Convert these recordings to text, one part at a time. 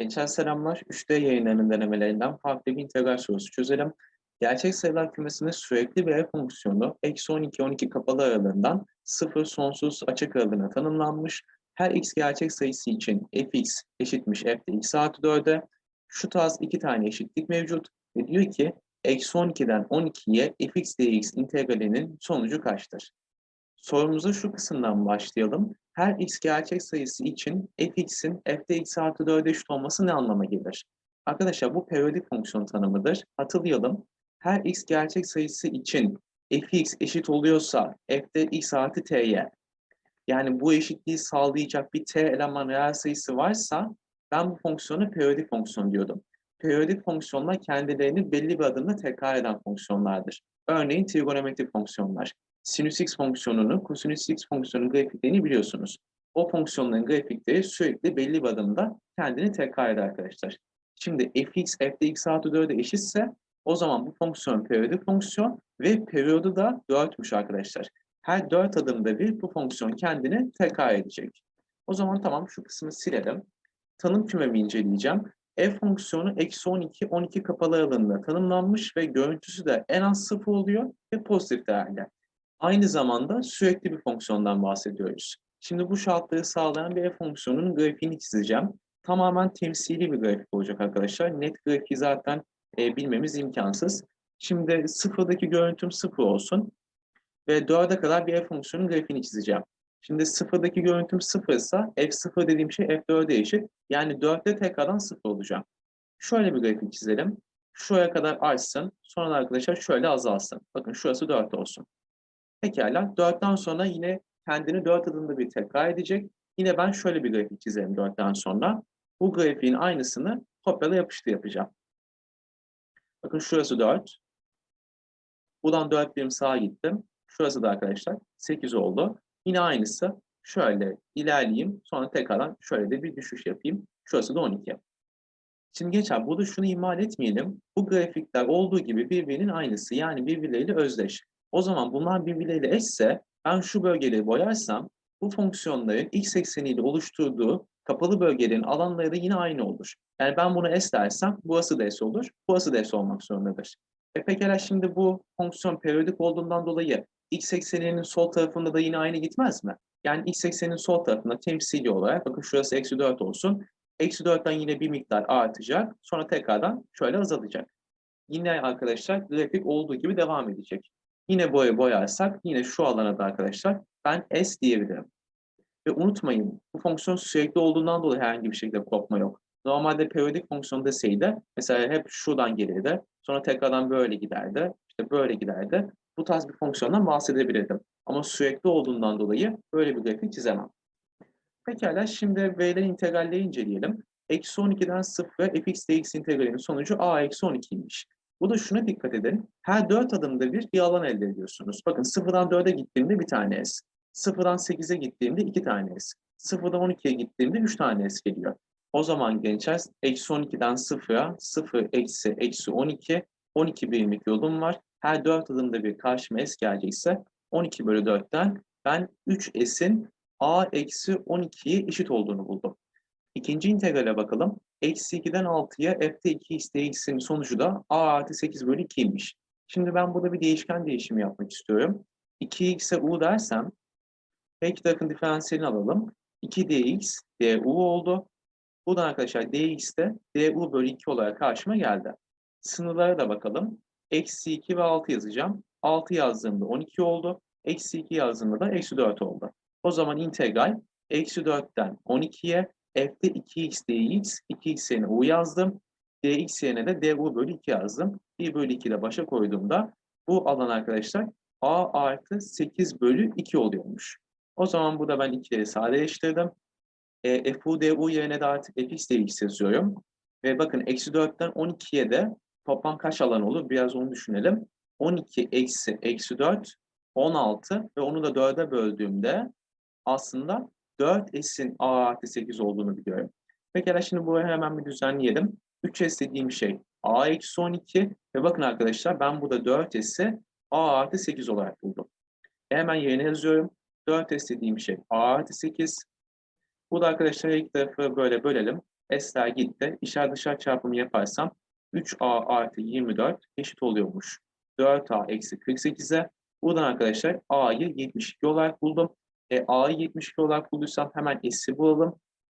Gençler selamlar. 3D yayınlarının denemelerinden farklı bir integral sorusu çözelim. Gerçek sayılar kümesinde sürekli bir f fonksiyonu eksi 12 12 kapalı aralığından 0 sonsuz açık aralığına tanımlanmış. Her x gerçek sayısı için fx eşitmiş f'de x artı 4'e. Şu tarz iki tane eşitlik mevcut. Ve diyor ki eksi 12'den 12'ye fx dx integralinin sonucu kaçtır? Sorumuza şu kısımdan başlayalım. Her x gerçek sayısı için fx'in f'de x artı 4'e eşit olması ne anlama gelir? Arkadaşlar bu periyodik fonksiyon tanımıdır. Hatırlayalım. Her x gerçek sayısı için fx eşit oluyorsa f'de x artı t'ye yani bu eşitliği sağlayacak bir t eleman reel sayısı varsa ben bu fonksiyona periyodik fonksiyon diyordum. Periyodik fonksiyonlar kendilerini belli bir adımda tekrar eden fonksiyonlardır. Örneğin trigonometrik fonksiyonlar sinüs x fonksiyonunu, kosinüs x fonksiyonunun grafiklerini biliyorsunuz. O fonksiyonların grafikleri sürekli belli bir adımda kendini tekrar eder arkadaşlar. Şimdi fx, f'de x artı 4'e eşitse o zaman bu fonksiyon periyodik fonksiyon ve periyodu da 4'müş arkadaşlar. Her 4 adımda bir bu fonksiyon kendini tekrar edecek. O zaman tamam şu kısmı silelim. Tanım kümemi inceleyeceğim. f fonksiyonu eksi 12, 12 kapalı aralığında tanımlanmış ve görüntüsü de en az 0 oluyor ve pozitif değerli. Aynı zamanda sürekli bir fonksiyondan bahsediyoruz. Şimdi bu şartları sağlayan bir f fonksiyonunun grafiğini çizeceğim. Tamamen temsili bir grafik olacak arkadaşlar. Net grafiği zaten e, bilmemiz imkansız. Şimdi sıfırdaki görüntüm sıfır olsun. Ve 4'e kadar bir f fonksiyonunun grafiğini çizeceğim. Şimdi sıfırdaki görüntüm sıfırsa f0 dediğim şey f4'e eşit. Yani 4'te tekrardan sıfır olacağım. Şöyle bir grafik çizelim. Şuraya kadar artsın. Sonra arkadaşlar şöyle azalsın. Bakın şurası 4 olsun. Pekala. 4'ten sonra yine kendini 4 adımda bir tekrar edecek. Yine ben şöyle bir grafik çizerim 4'ten sonra. Bu grafiğin aynısını kopyala yapıştı yapacağım. Bakın şurası 4. Buradan 4 birim sağa gittim. Şurası da arkadaşlar 8 oldu. Yine aynısı. Şöyle ilerleyeyim. Sonra tekrardan şöyle de bir düşüş yapayım. Şurası da 12. Şimdi geçer. Burada şunu ihmal etmeyelim. Bu grafikler olduğu gibi birbirinin aynısı. Yani birbirleriyle özdeş. O zaman bunlar birbirleriyle eşse ben şu bölgeleri boyarsam bu fonksiyonların x ekseniyle oluşturduğu kapalı bölgelerin alanları da yine aynı olur. Yani ben bunu s dersem burası da s olur, burası da s olmak zorundadır. E pekala şimdi bu fonksiyon periyodik olduğundan dolayı x ekseninin sol tarafında da yine aynı gitmez mi? Yani x ekseninin sol tarafında temsili olarak bakın şurası eksi 4 olsun. Eksi 4'ten yine bir miktar artacak. Sonra tekrardan şöyle azalacak. Yine arkadaşlar grafik olduğu gibi devam edecek. Yine boya boyarsak yine şu alana da arkadaşlar ben S diyebilirim. Ve unutmayın bu fonksiyon sürekli olduğundan dolayı herhangi bir şekilde kopma yok. Normalde periyodik fonksiyon deseydi mesela hep şuradan gelirdi. Sonra tekrardan böyle giderdi. işte böyle giderdi. Bu tarz bir fonksiyondan bahsedebilirdim. Ama sürekli olduğundan dolayı böyle bir grafik çizemem. Pekala şimdi V'ler integralleri inceleyelim. Eksi 12'den 0'a fx dx integralinin sonucu a eksi 12'ymiş. Bu da şuna dikkat edin. Her 4 adımda bir bir alan elde ediyorsunuz. Bakın 0'dan 4'e gittiğimde bir tane S. 0'dan 8'e gittiğimde 2 tane S. 0'dan 12'ye gittiğimde 3 tane S geliyor. O zaman gençler eksi 12'den 0'a 0 eksi eksi 12 12 birimlik yolum var. Her 4 adımda bir karşıma S gelecekse 12 bölü 4'ten ben 3 S'in A eksi 12'ye eşit olduğunu buldum. İkinci integrale bakalım. Eksi 2'den 6'ya f'de 2x dx'in sonucu da a artı 8 bölü 2'ymiş. Şimdi ben burada bir değişken değişimi yapmak istiyorum. 2x'e u dersem iki tarafın diferansiyelini alalım. 2dx du oldu. Buradan arkadaşlar dx de du bölü 2 olarak karşıma geldi. Sınırlara da bakalım. Eksi 2 ve 6 yazacağım. 6 yazdığımda 12 oldu. Eksi 2 yazdığımda da eksi 4 oldu. O zaman integral eksi 4'ten 12'ye f'de 2x dx, 2x yerine u yazdım. dx yerine de du bölü 2 yazdım. 1 bölü 2 de başa koyduğumda bu alan arkadaşlar a artı 8 bölü 2 oluyormuş. O zaman burada ben 2'leri sadeleştirdim. E, fu du yerine de artık fx dx yazıyorum. Ve bakın eksi 4'ten 12'ye de toplam kaç alan olur? Biraz onu düşünelim. 12 eksi eksi 4 16 ve onu da 4'e böldüğümde aslında 4s'in a artı 8 olduğunu biliyorum. Pekala şimdi burayı hemen bir düzenleyelim. 3s dediğim şey a eksi 12 ve bakın arkadaşlar ben burada 4s'i a artı 8 olarak buldum. E hemen yerine yazıyorum. 4s dediğim şey a artı 8. Bu da arkadaşlar ilk tarafı böyle bölelim. S'ler gitti. İçer dışarı çarpımı yaparsam 3A artı 24 eşit oluyormuş. 4A eksi 48'e. Buradan arkadaşlar A'yı 72 olarak buldum. E, A'yı 72 olarak bulduysam hemen S'i bulalım.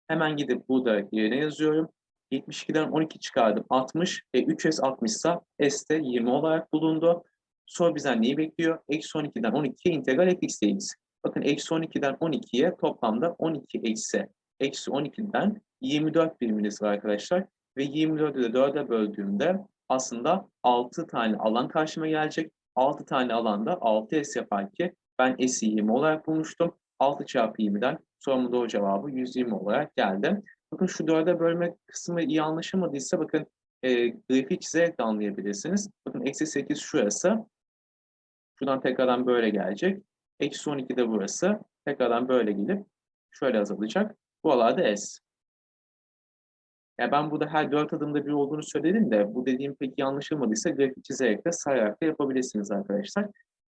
Hemen gidip burada yerine yazıyorum. 72'den 12 çıkardım 60. E, 3S 60 ise S de 20 olarak bulundu. Soru bizden neyi bekliyor? Eksi 12'den 12'ye integral fx'teyiz. Bakın eksi 12'den 12'ye toplamda 12 eksi eksi 12'den 24 biriminiz var arkadaşlar. Ve 24'ü de 4'e böldüğümde aslında 6 tane alan karşıma gelecek. 6 tane alanda 6S yapar ki ben S'i 20 olarak bulmuştum. 6 çarpı 20'den sorumun doğru cevabı 120 olarak geldi. Bakın şu 4'e bölme kısmı iyi anlaşılmadıysa bakın e, grafik çizerek de anlayabilirsiniz. Bakın eksi 8 şurası. Şuradan tekrardan böyle gelecek. Eksi 12 de burası. Tekrardan böyle gelip şöyle azalacak. Buralarda S. Yani ben burada her dört adımda bir olduğunu söyledim de bu dediğim pek iyi anlaşılmadıysa grafik çizerek de sayarak da yapabilirsiniz arkadaşlar.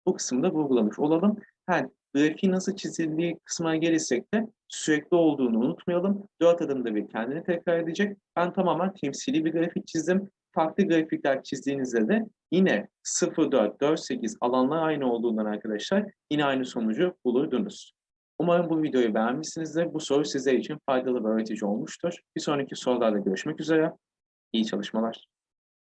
Bu kısımda vurgulamış olalım. Ha, grafiği nasıl çizildiği kısmına gelirsek de sürekli olduğunu unutmayalım. Dört adımda bir kendini tekrar edecek. Ben tamamen temsili bir grafik çizdim. Farklı grafikler çizdiğinizde de yine 0, 4, 4, 8 alanlar aynı olduğundan arkadaşlar yine aynı sonucu bulurdunuz. Umarım bu videoyu beğenmişsinizdir. Bu soru sizler için faydalı ve öğretici olmuştur. Bir sonraki sorularda görüşmek üzere. İyi çalışmalar.